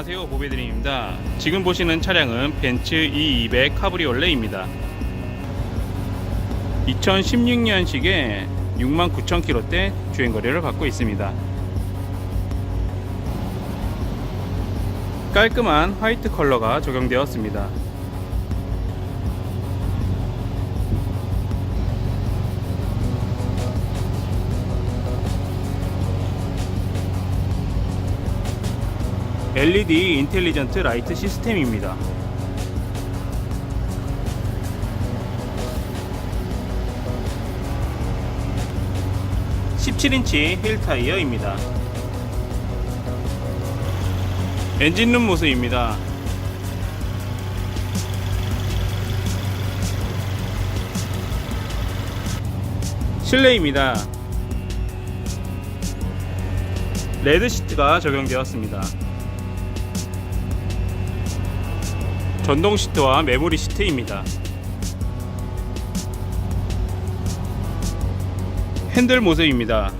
안녕하세요 보배드림입니다. 지금 보시는 차량은 벤츠 E200 카브리올레입니다. 2016년식에 69,000km대 주행거리를 갖고 있습니다. 깔끔한 화이트 컬러가 적용되었습니다 'LED 인텔리전트 라이트 시스템입니다. (17인치) 휠 타이어입니다. 엔진룸 모습입니다. 실내입니다. 레드 시트가 적용되었습니다. 전동 시트와 메모리 시트입니다. 핸들 모습입니다.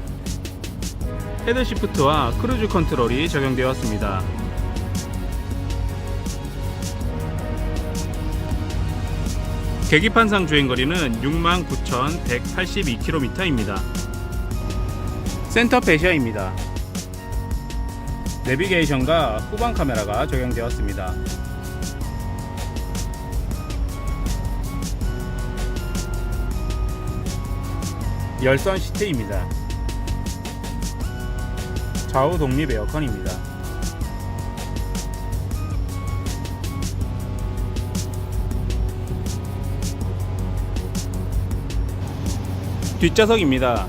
헤드 시프트와 크루즈 컨트롤이 적용되었습니다. 계기판상 주행거리는 69,182km입니다. 센터 배시아입니다. 내비게이션과 후방 카메라가 적용되었습니다. 열선 시트입니다. 좌우 독립 에어컨입니다. 뒷좌석입니다.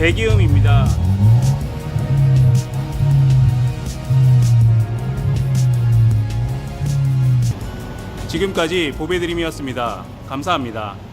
배기음입니다. 지금까지 보배드림이었습니다. 감사합니다.